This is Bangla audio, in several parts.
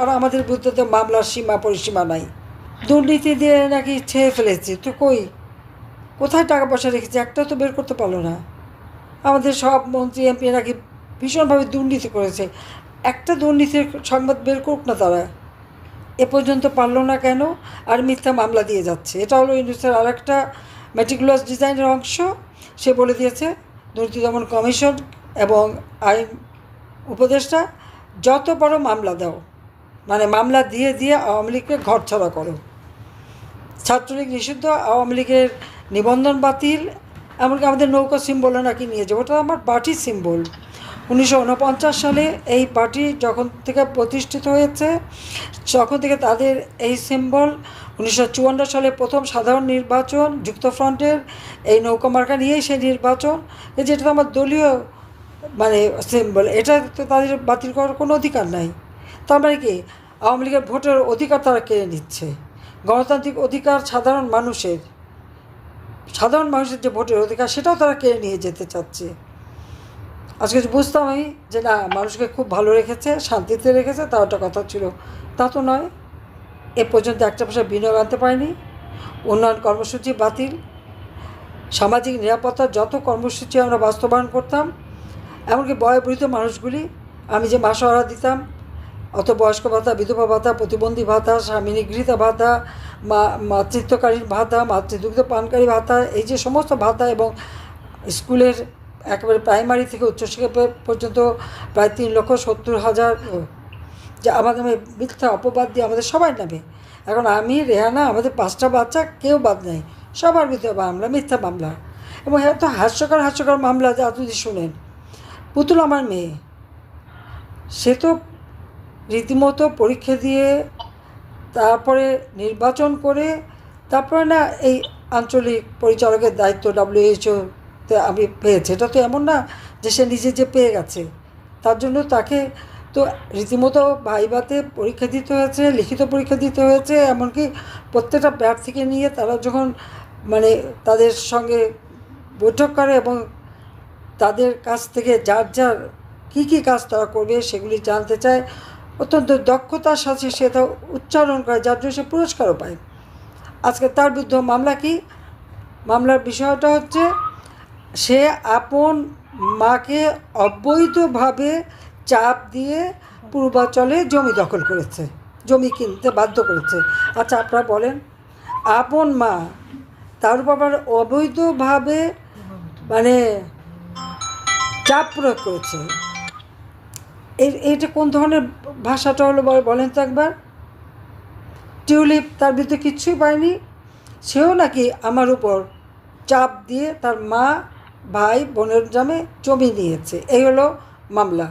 আর আমাদের বিরুদ্ধে তো মামলার সীমা পরিসীমা নাই। দুর্নীতি দিয়ে নাকি ছেয়ে ফেলেছে, তো কই? কোথায় টাকা পয়সা রেখেছে? একটা তো বের করতে পারল না। আমাদের সব মন্ত্রী, এমপি নাকি ভীষণভাবে দুর্নীতি করেছে? একটা দুর্নীতির সংবাদ বের করুক না তারা। এ পর্যন্ত পারল না কেন? আর মিথ্যা মামলা দিয়ে যাচ্ছে। এটা হলো ইন্ডাস্ট্রির আরেকটা মেটিকুলাস ডিজাইনের অংশ। সে বলে দিয়েছে, দুর্নীতি দমন কমিশন এবং আইন উপদেষ্টা, যত বড় মামলা দাও মানে মামলা দিয়ে দিয়ে আওয়ামী লীগকে ঘর ছাড়া করো। ছাত্রলীগ নিষিদ্ধ, আওয়ামী লীগের নিবন্ধন বাতিল, এমনকি আমাদের নৌকা সিম্বলও নাকি নিয়ে যাব, ওটা আমার পার্টির সিম্বল উনিশশো উনপঞ্চাশ সালে এই পার্টি যখন থেকে প্রতিষ্ঠিত হয়েছে, তখন থেকে তাদের এই সিম্বল উনিশশো চুয়ান্ন সালে প্রথম সাধারণ নির্বাচন, যুক্তফ্রন্টের এই নৌকা মার্কা নিয়েই সেই নির্বাচন। এই যেটা তো আমার দলীয় মানে সিম্বল এটা তো তাদের বাতিল করার কোনো অধিকার নাই। তার মানে কি? আওয়ামী লীগের ভোটের অধিকার তারা কেড়ে নিচ্ছে। গণতান্ত্রিক অধিকার সাধারণ মানুষের সাধারণ মানুষের যে ভোটের অধিকার, সেটাও তারা কেড়ে নিয়ে যেতে চাচ্ছে। আজকে বুঝতাম আমি যে না, মানুষকে খুব ভালো রেখেছে, শান্তিতে রেখেছে, তাও একটা কথা ছিল। তা তো নয়। এ পর্যন্ত একটা পয়সা বিনিয়োগ আনতে পারেনি। উন্নয়ন কর্মসূচি বাতিল। সামাজিক নিরাপত্তার যত কর্মসূচি আমরা বাস্তবায়ন করতাম, এমনকি বয়োবৃদ্ধ মানুষগুলি, আমি যে মাসহারা দিতাম অত বয়স্ক ভাতা, বিধবা ভাতা, প্রতিবন্ধী ভাতা, স্বামী নিগৃহীতা ভাতা মাতৃত্বকালীন ভাতা, মাতৃদুগ্ধ পানকারী ভাতা, এই যে সমস্ত ভাতা এবং স্কুলের একেবারে প্রাইমারি থেকে উচ্চশিক্ষা পর্যন্ত প্রায় তিন লক্ষ সত্তর হাজার, যে আমাদের মিথ্যা অপবাদ দিয়ে আমাদের সবার নামে। এখন আমি, রেহানা, আমাদের পাঁচটা বাচ্চা, কেউ বাদ নেই। সবার ভিতরে মামলা, মিথ্যা মামলা। এবং এত হাস্যকর হাস্যকর মামলা যা যদি শুনেন। পুতুল আমার মেয়ে। সে তো রীতিমতো পরীক্ষা দিয়ে তারপরে নির্বাচন করে তারপরে না এই আঞ্চলিক পরিচালকের দায়িত্ব ডাব্লিউএইচওতে আমি পেয়েছি। এটা তো এমন না যে সে নিজে যে পেয়ে গেছে। তার জন্য তাকে তো রীতিমতো ভাইবাতে পরীক্ষা দিতে হয়েছে, লিখিত পরীক্ষা দিতে হয়েছে, এমনকি প্রত্যেকটা প্রার্থীকে নিয়ে তারা যখন মানে তাদের সঙ্গে বৈঠক করে এবং তাদের কাছ থেকে যার যার কী কী কাজ তারা করবে সেগুলি জানতে চায় অত্যন্ত দক্ষতার সাথে সে তা উচ্চারণ করে, যার জন্য সে পুরস্কারও পায়। আজকে তার বিরুদ্ধে মামলা কি? মামলার বিষয়টা হচ্ছে, সে আপন মাকে অবৈধভাবে চাপ দিয়ে পূর্বাচলে জমি দখল করেছে, জমি কিনতে বাধ্য করেছে। আচ্ছা আপনারা বলেন, আপন মা তার উপর অবৈধভাবে মানে চাপ প্রয়োগ করেছে? এই, এইটা কোন ধরনের ভাষাটা হলো বল- বলেন তো একবার? টিউলিপ তার বিরুদ্ধে কিচ্ছুই পায়নি। সেও নাকি আমার উপর চাপ দিয়ে তার মা, ভাই, বোনের জামে জমি নিয়েছে। এই হলো মামলা।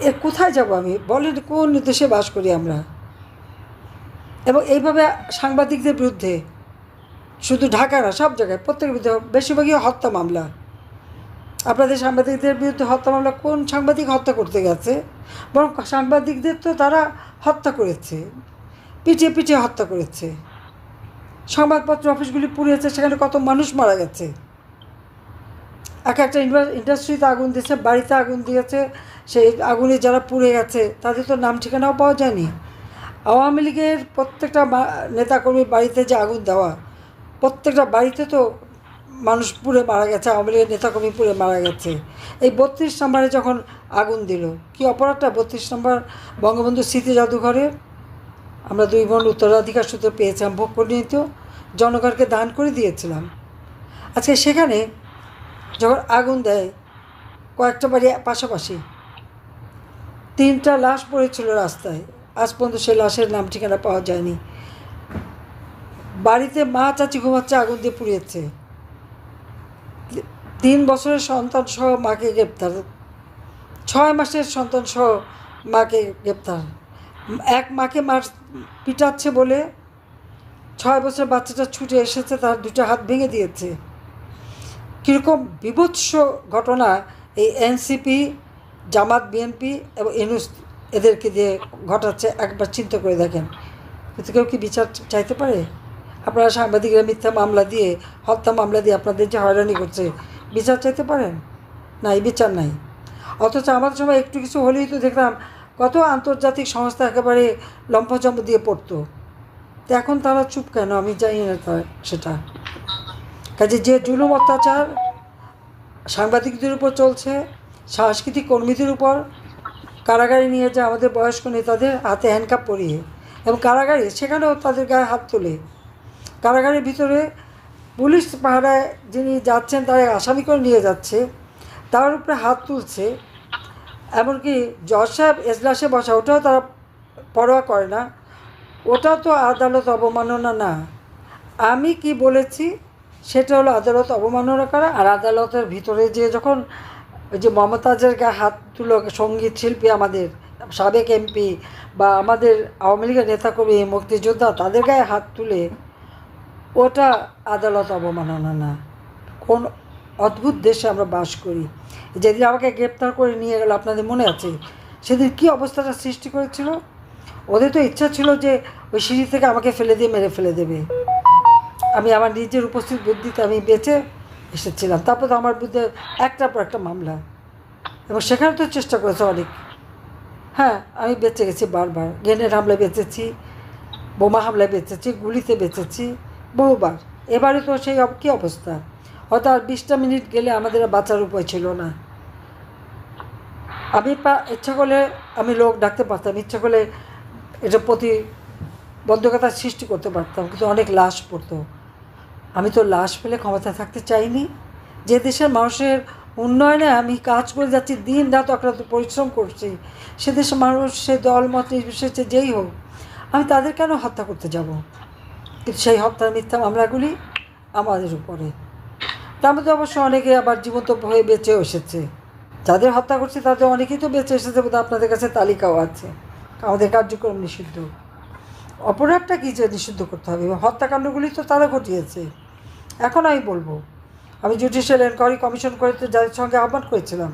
এ কোথায় যাব আমি? বলেন কোন দেশে বাস করি আমরা? এবং এইভাবে সাংবাদিকদের বিরুদ্ধে শুধু ঢাকা না, সব জায়গায় প্রত্যেকের বিরুদ্ধে বেশিরভাগই হত্যা মামলা। আপনাদের সাংবাদিকদের বিরুদ্ধে হত্যা মামলা কোন সাংবাদিক হত্যা করতে গেছে? বরং সাংবাদিকদের তো তারা হত্যা করেছে, পিটিয়ে পিটিয়ে হত্যা করেছে। সংবাদপত্র অফিসগুলি পুড়িয়েছে, সেখানে কত মানুষ মারা গেছে। এক একটা ইন্ডাস্ট্রিতে আগুন দিয়েছে, বাড়িতে আগুন দিয়েছে, সেই আগুনে যারা পুড়ে গেছে, তাদের তো নাম ঠিকানাও পাওয়া যায়নি। আওয়ামী লীগের প্রত্যেকটা নেতাকর্মীর বাড়িতে যে আগুন দেওয়া, প্রত্যেকটা বাড়িতে তো মানুষ পুড়ে মারা গেছে, আওয়ামী লীগের নেতাকর্মী পুড়ে মারা গেছে। এই বত্রিশ নম্বরে যখন আগুন দিল, কি অপরাধটা? বত্রিশ নম্বর বঙ্গবন্ধু স্মৃতি জাদুঘরে আমরা দুই বোন উত্তরাধিকার সূত্রে পেয়েছিলাম, ভোগ করে নিত, জনগণকে দান করে দিয়েছিলাম। আজকে সেখানে যখন আগুন দেয়, কয়েকটা বাড়ি পাশাপাশি, তিনটা লাশ পড়েছিল রাস্তায়। আজ পর্যন্ত সেই লাশের নাম ঠিকানা পাওয়া যায়নি। বাড়িতে মা চাচি ঘুমাচ্ছে, আগুন দিয়ে পুড়িয়েছে। তিন বছরের সন্তান সহ মাকে গ্রেপ্তার। ছয় মাসের সন্তান সহ মাকে গ্রেপ্তার। এক মাকে মার পিটাচ্ছে বলে ছয় বছর বাচ্চাটা ছুটে এসেছে, তার দুটো হাত ভেঙে দিয়েছে। কীরকম বিভৎস ঘটনা এই এনসিপি, জামাত, বিএনপি এবং ইনুস এদেরকে দিয়ে ঘটাচ্ছে, একবার চিন্তা করে দেখেন। কিন্তু কেউ কি বিচার চাইতে পারে? আপনারা সাংবাদিকরা মিথ্যা মামলা দিয়ে, হত্যা মামলা দিয়ে আপনাদের যে হয়রানি করছে বিচার চাইতে পারেন? না এই বিচার নাই। অথচ আমার সময় একটু কিছু হলেই তো দেখলাম কত আন্তর্জাতিক সংস্থা একেবারে লম্ফজম্প দিয়ে পড়তো। তো এখন তারা চুপ কেন? আমি জানি না তা সেটা। কাজে যে জুলুম অত্যাচার সাংবাদিকদের উপর চলছে, সাংস্কৃতিক কর্মীদের উপর, কারাগারে নিয়ে যায় আমাদের বয়স্ক নেতাদের হাতে হ্যান্ডকাপ পরিয়ে, এবং কারাগারে সেখানেও তাদের গায়ে হাত তোলে। কারাগারের ভিতরে পুলিশ পাহারায় যিনি যাচ্ছেন তারা আসামি করে নিয়ে যাচ্ছে, তার উপরে হাত তুলছে। এমনকি জজ সাহেব এজলাসে বসা, ওটাও তারা পরোয়া করে না। ওটা তো আদালত অবমাননা না। আমি কি বলেছি? সেটা হলো আদালত অবমাননা করা আর আদালতের ভিতরে যে যখন ওই যে মমতাজের গায়ে হাত তুলো, সংগীত শিল্পী আমাদের, সাবেক এমপি বা আমাদের আওয়ামী লীগের নেতাকর্মী, মুক্তিযোদ্ধা, তাদের গায়ে হাত তুলে ওটা আদালত অবমাননা না। কোন অদ্ভুত দেশে আমরা বাস করি। যেদিন আমাকে গ্রেপ্তার করে নিয়ে গেল, আপনাদের মনে আছে? সেদিন কী অবস্থাটা সৃষ্টি করেছিল? ওদের তো ইচ্ছা ছিল যে ওই সিঁড়ি থেকে আমাকে ফেলে দিয়ে মেরে ফেলে দেবে। আমি আমার নিজের উপস্থিত বুদ্ধিতে আমি বেঁচে এসেছিলাম। তারপর তো আমার বুদ্ধে একটার পর একটা মামলা। এবং সেখানে তো চেষ্টা করেছে অনেক। হ্যাঁ আমি বেঁচে গেছি বারবার। গ্রেনেড হামলায় বেঁচেছি, বোমা হামলায় বেঁচেছি, গুলিতে বেঁচেছি। বহুবার। এবারে তো সেই কী অবস্থা? হয়তো আর বিশটা মিনিট গেলে আমাদের বাঁচার উপায় ছিল না। আমি পা ইচ্ছা করলে আমি লোক ডাকতে পারতাম, ইচ্ছা করলে এটা প্রতিবন্ধকতার সৃষ্টি করতে পারতাম, কিন্তু অনেক লাশ পড়তো। আমি তো লাশ পেলে ক্ষমতা থাকতে চাইনি। যে দেশের মানুষের উন্নয়নে আমি কাজ করে যাচ্ছি, দিন রাত অক্লান্ত পরিশ্রম করছি, সে দেশের মানুষ, সে দল, মত, নির্বিশেষে যেই হোক, আমি তাদের কেন হত্যা করতে যাব? সেই হত্যার মিথ্যা মামলাগুলি আমাদের উপরে। তার মধ্যে অবশ্য অনেকে আবার জীবন্ত হয়ে বেঁচেও এসেছে। যাদের হত্যা করছে তাদের অনেকেই তো বেঁচে এসেছে বোধহয় আপনাদের কাছে তালিকাও আছে। আমাদের কার্যক্রম নিষিদ্ধ। অপরাধটা কী যে নিষিদ্ধ করতে হবে? হত্যাকাণ্ডগুলি তো তারা ঘটিয়েছে। এখন আমি বলব, আমি জুডিশিয়াল এনকোয়ারি কমিশন করে তো যাদের সঙ্গে আহ্বান করেছিলাম,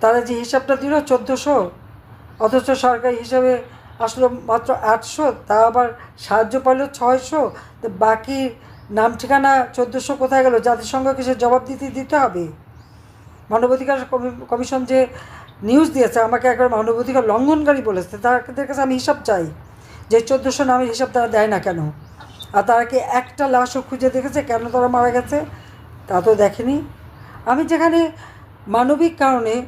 তারা যে হিসাবটা দিল চোদ্দোশো, অথচ সরকারি হিসাবে আসলো মাত্র আটশো তা আবার সাহায্য পাইল ছয়শো। তো বাকি নাম ঠিকানা চোদ্দোশো কোথায় গেল? জাতিসংঘকে সে জবাব দিতে দিতে হবে। মানবাধিকার কমি- কমিশন যে নিউজ দিয়েছে, আমাকে একবার মানবাধিকার লঙ্ঘনকারী বলেছে, তাদের কাছে আমি হিসাব চাই। যে চোদ্দোশো নামের হিসাব তারা দেয় না কেন? আর তারা কি একটা লাশও খুঁজে দেখেছে? কেন তারা মারা গেছে? তা তো দেখেনি। আমি যেখানে মানবিক কারণে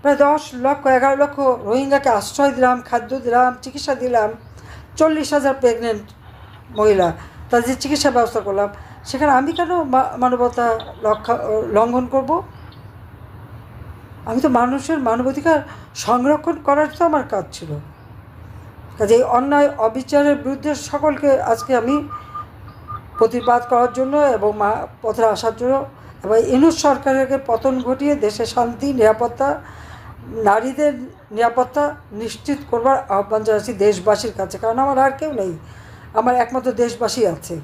প্রায় দশ লক্ষ, এগারো লক্ষ রোহিঙ্গাকে আশ্রয় দিলাম, খাদ্য দিলাম, চিকিৎসা দিলাম। চল্লিশ হাজার প্রেগনেন্ট মহিলা, তাদের চিকিৎসা ব্যবস্থা করলাম। সেখানে আমি কেন মানবতা লঙ্ঘন করব? আমি তো মানুষের মানবাধিকার সংরক্ষণ করার তো আমার কাজ ছিল। কাজে এই অন্যায়, অবিচারের বিরুদ্ধে সকলকে আজকে আমি প্রতিবাদ করার জন্য এবং মা, পথে আসার জন্য এবং ইনুস সরকারের পতন ঘটিয়ে দেশে শান্তি, নিরাপত্তা নারীদের নিরাপত্তা নিশ্চিত করবার আহ্বান জানাচ্ছি দেশবাসীর কাছে, কারণ আমার আর কেউ নেই। আমার একমাত্র দেশবাসী আছে।